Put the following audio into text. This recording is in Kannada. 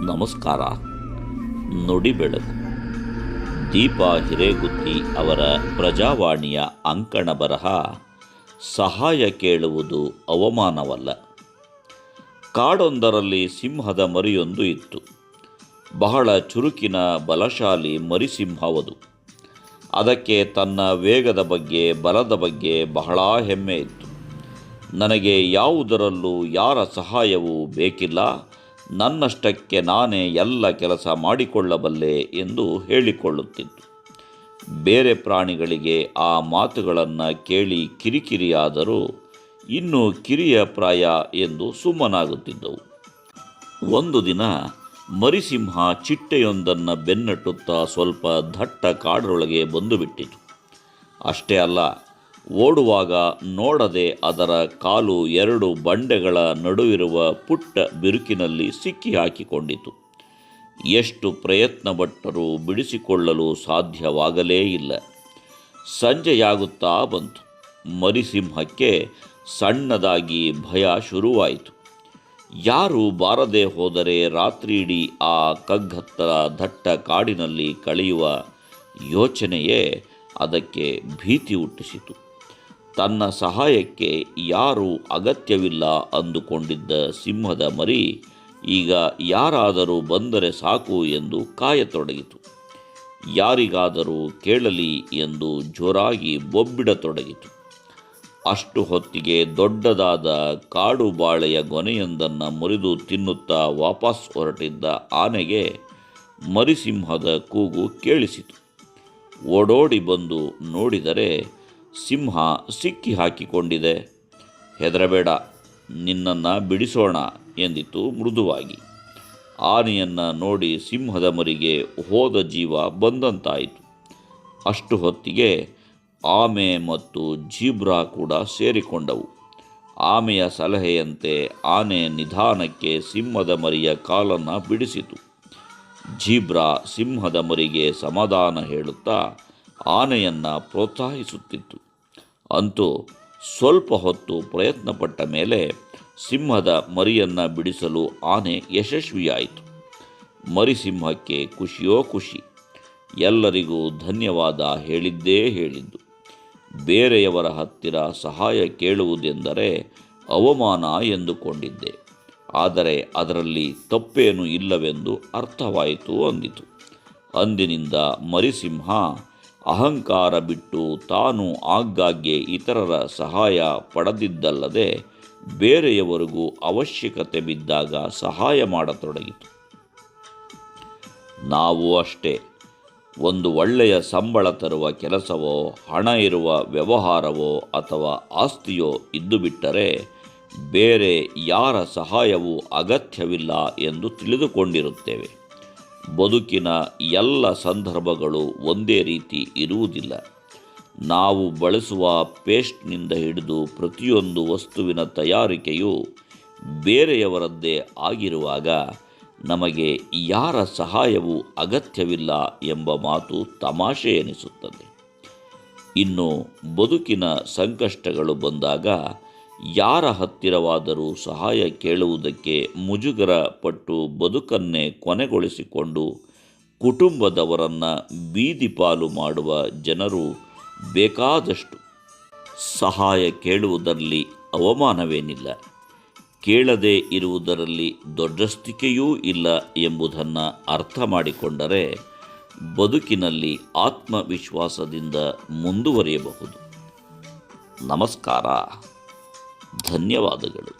ನಮಸ್ಕಾರ. ನುಡಿ ಬೆಳಕು. ದೀಪ, ಹಿರೇಗುತ್ತಿ ಅವರ ಪ್ರಜಾವಾಣಿಯ ಅಂಕಣ ಬರಹ ಸಹಾಯ ಕೇಳುವುದು ಅವಮಾನವಲ್ಲ. ಕಾಡೊಂದರಲ್ಲಿ ಸಿಂಹದ ಮರಿಯೊಂದು ಇತ್ತು. ಬಹಳ ಚುರುಕಿನ ಬಲಶಾಲಿ ಮರಿಸಿಂಹವದು. ಅದಕ್ಕೆ ತನ್ನ ವೇಗದ ಬಗ್ಗೆ, ಬಲದ ಬಗ್ಗೆ ಬಹಳ ಹೆಮ್ಮೆ ಇತ್ತು. ನನಗೆ ಯಾವುದರಲ್ಲೂ ಯಾರ ಸಹಾಯವೂ ಬೇಕಿಲ್ಲ. ನನ್ನಷ್ಟಕ್ಕೆ ನಾನೇ ಎಲ್ಲ ಕೆಲಸ ಮಾಡಿಕೊಳ್ಳಬಲ್ಲೆ ಎಂದು ಹೇಳಿಕೊಳ್ಳುತ್ತಿತ್ತು. ಬೇರೆ ಪ್ರಾಣಿಗಳಿಗೆ ಆ ಮಾತುಗಳನ್ನು ಕೇಳಿ ಕಿರಿಕಿರಿಯಾದರೂ ಇನ್ನೂ ಕಿರಿಯ ಪ್ರಾಯ ಎಂದು ಸುಮ್ಮನಾಗುತ್ತಿದ್ದವು. ಒಂದು ದಿನ ಮರಿಸಿಂಹ ಚಿಟ್ಟೆಯೊಂದನ್ನು ಬೆನ್ನಟ್ಟುತ್ತಾ ಸ್ವಲ್ಪ ದಟ್ಟ ಕಾಡರೊಳಗೆ ಬಂದುಬಿಟ್ಟಿತು ಅಷ್ಟೇ ಅಲ್ಲ ಓಡುವಾಗ ನೋಡದೆ ಅದರ ಕಾಲು ಎರಡು ಬಂಡೆಗಳ ನಡುವಿರುವ ಪುಟ್ಟ ಬಿರುಕಿನಲ್ಲಿ ಸಿಕ್ಕಿ ಹಾಕಿಕೊಂಡಿತು. ಎಷ್ಟು ಪ್ರಯತ್ನಪಟ್ಟರೂ ಬಿಡಿಸಿಕೊಳ್ಳಲು ಸಾಧ್ಯವಾಗಲೇ ಇಲ್ಲ. ಸಂಜೆಯಾಗುತ್ತಾ ಬಂತು. ಮರಿಸಿಂಹಕ್ಕೆ ಸಣ್ಣದಾಗಿ ಭಯ ಶುರುವಾಯಿತು. ಯಾರು ಬಾರದೆ ಹೋದರೆ ರಾತ್ರಿಯಿಡೀ ಆ ಕಗ್ಗತ್ತರ ದಟ್ಟ ಕಾಡಿನಲ್ಲಿ ಕಳೆಯುವ ಯೋಚನೆಯೇ ಅದಕ್ಕೆ ಭೀತಿ ಹುಟ್ಟಿಸಿತು. ತನ್ನ ಸಹಾಯಕ್ಕೆ ಯಾರೂ ಅಗತ್ಯವಿಲ್ಲ ಅಂದುಕೊಂಡಿದ್ದ ಸಿಂಹದ ಮರಿ, ಈಗ ಯಾರಾದರೂ ಬಂದರೆ ಸಾಕು ಎಂದು ಕಾಯತೊಡಗಿತು. ಯಾರಿಗಾದರೂ ಕೇಳಲಿ ಎಂದು ಜೋರಾಗಿ ಬೊಬ್ಬಿಡತೊಡಗಿತು. ಅಷ್ಟು ಹೊತ್ತಿಗೆ ದೊಡ್ಡದಾದ ಕಾಡು ಬಾಳೆಯ ಗೊನೆಯೊಂದನ್ನು ಮುರಿದು ತಿನ್ನುತ್ತಾ ವಾಪಸ್ ಹೊರಟಿದ್ದ ಆನೆಗೆ ಮರಿಸಿಂಹದ ಕೂಗು ಕೇಳಿಸಿತು. ಓಡೋಡಿ ಬಂದು ನೋಡಿದರೆ ಸಿಂಹ ಸಿಕ್ಕಿ ಹಾಕಿಕೊಂಡಿದೆ. ಹೆದರಬೇಡ, ನಿನ್ನನ್ನು ಬಿಡಿಸೋಣ ಎಂದಿತು ಮೃದುವಾಗಿ. ಆನೆಯನ್ನು ನೋಡಿ ಸಿಂಹದ ಮರಿಗೆ ಹೋದ ಜೀವ ಬಂದಂತಾಯಿತು. ಅಷ್ಟು ಹೊತ್ತಿಗೆ ಆಮೆ ಮತ್ತು ಜೀಬ್ರಾ ಕೂಡ ಸೇರಿಕೊಂಡವು. ಆಮೆಯ ಸಲಹೆಯಂತೆ ಆನೆ ನಿಧಾನಕ್ಕೆ ಸಿಂಹದ ಮರಿಯ ಕಾಲನ್ನು ಬಿಡಿಸಿತು. ಜೀಬ್ರಾ ಸಿಂಹದ ಮರಿಗೆ ಸಮಾಧಾನ ಹೇಳುತ್ತಾ ಆನೆಯನ್ನು ಪ್ರೋತ್ಸಾಹಿಸುತ್ತಿತ್ತು. ಅಂತೂ ಸ್ವಲ್ಪ ಹೊತ್ತು ಪ್ರಯತ್ನಪಟ್ಟ ಮೇಲೆ ಸಿಂಹದ ಮರಿಯನ್ನು ಬಿಡಿಸಲು ಆನೆ ಯಶಸ್ವಿಯಾಯಿತು. ಮರಿಸಿಂಹಕ್ಕೆ ಖುಷಿಯೋ ಖುಷಿ. ಎಲ್ಲರಿಗೂ ಧನ್ಯವಾದ ಹೇಳಿದ್ದೇ ಹೇಳಿದ್ದು. ಬೇರೆಯವರ ಹತ್ತಿರ ಸಹಾಯ ಕೇಳುವುದೆಂದರೆ ಅವಮಾನ ಎಂದುಕೊಂಡಿದ್ದೆ. ಆದರೆ ಅದರಲ್ಲಿ ತಪ್ಪೇನೂ ಇಲ್ಲವೆಂದು ಅರ್ಥವಾಯಿತು ಅಂದಿತು. ಅಂದಿನಿಂದ ಮರಿಸಿಂಹ ಅಹಂಕಾರ ಬಿಟ್ಟು ತಾನು ಆಗಾಗ್ಗೆ ಇತರರ ಸಹಾಯ ಪಡೆದಿದ್ದಲ್ಲದೆ ಬೇರೆಯವರಿಗೂ ಅವಶ್ಯಕತೆ ಬಿದ್ದಾಗ ಸಹಾಯ ಮಾಡತೊಡಗಿತು. ನಾವು ಅಷ್ಟೇ, ಒಂದು ಒಳ್ಳೆಯ ಸಂಬಳ ತರುವ ಕೆಲಸವೋ, ಹಣ ಇರುವ ವ್ಯವಹಾರವೋ ಅಥವಾ ಆಸ್ತಿಯೋ ಇದ್ದು ಬಿಟ್ಟರೆ ಬೇರೆ ಯಾರ ಸಹಾಯವೂ ಅಗತ್ಯವಿಲ್ಲ ಎಂದು ತಿಳಿದುಕೊಂಡಿರುತ್ತೇವೆ. ಬದುಕಿನ ಎಲ್ಲ ಸಂದರ್ಭಗಳು ಒಂದೇ ರೀತಿ ಇರುವುದಿಲ್ಲ. ನಾವು ಬಳಸುವ ಪೇಸ್ಟ್ನಿಂದ ಹಿಡಿದು ಪ್ರತಿಯೊಂದು ವಸ್ತುವಿನ ತಯಾರಿಕೆಯು ಬೇರೆಯವರದ್ದೇ ಆಗಿರುವಾಗ ನಮಗೆ ಯಾರ ಸಹಾಯವೂ ಅಗತ್ಯವಿಲ್ಲ ಎಂಬ ಮಾತು ತಮಾಷೆ ಎನಿಸುತ್ತದೆ. ಇನ್ನು ಬದುಕಿನ ಸಂಕಷ್ಟಗಳು ಬಂದಾಗ ಯಾರ ಹತ್ತಿರವಾದರೂ ಸಹಾಯ ಕೇಳುವುದಕ್ಕೆ ಮುಜುಗರ ಪಟ್ಟು ಬದುಕನ್ನೇ ಕೊನೆಗೊಳಿಸಿಕೊಂಡು ಕುಟುಂಬದವರನ್ನು ಬೀದಿಪಾಲು ಮಾಡುವ ಜನರು ಬೇಕಾದಷ್ಟು. ಸಹಾಯ ಕೇಳುವುದರಲ್ಲಿ ಅವಮಾನವೇನಿಲ್ಲ. ಕೇಳದೇ ಇರುವುದರಲ್ಲಿ ದೊಡ್ಡಸ್ತಿಕೆಯೂ ಇಲ್ಲ ಎಂಬುದನ್ನು ಅರ್ಥ ಮಾಡಿಕೊಂಡರೆ ಬದುಕಿನಲ್ಲಿ ಆತ್ಮವಿಶ್ವಾಸದಿಂದ ಮುಂದುವರಿಯಬಹುದು. ನಮಸ್ಕಾರ. ಧನ್ಯವಾದಗಳು.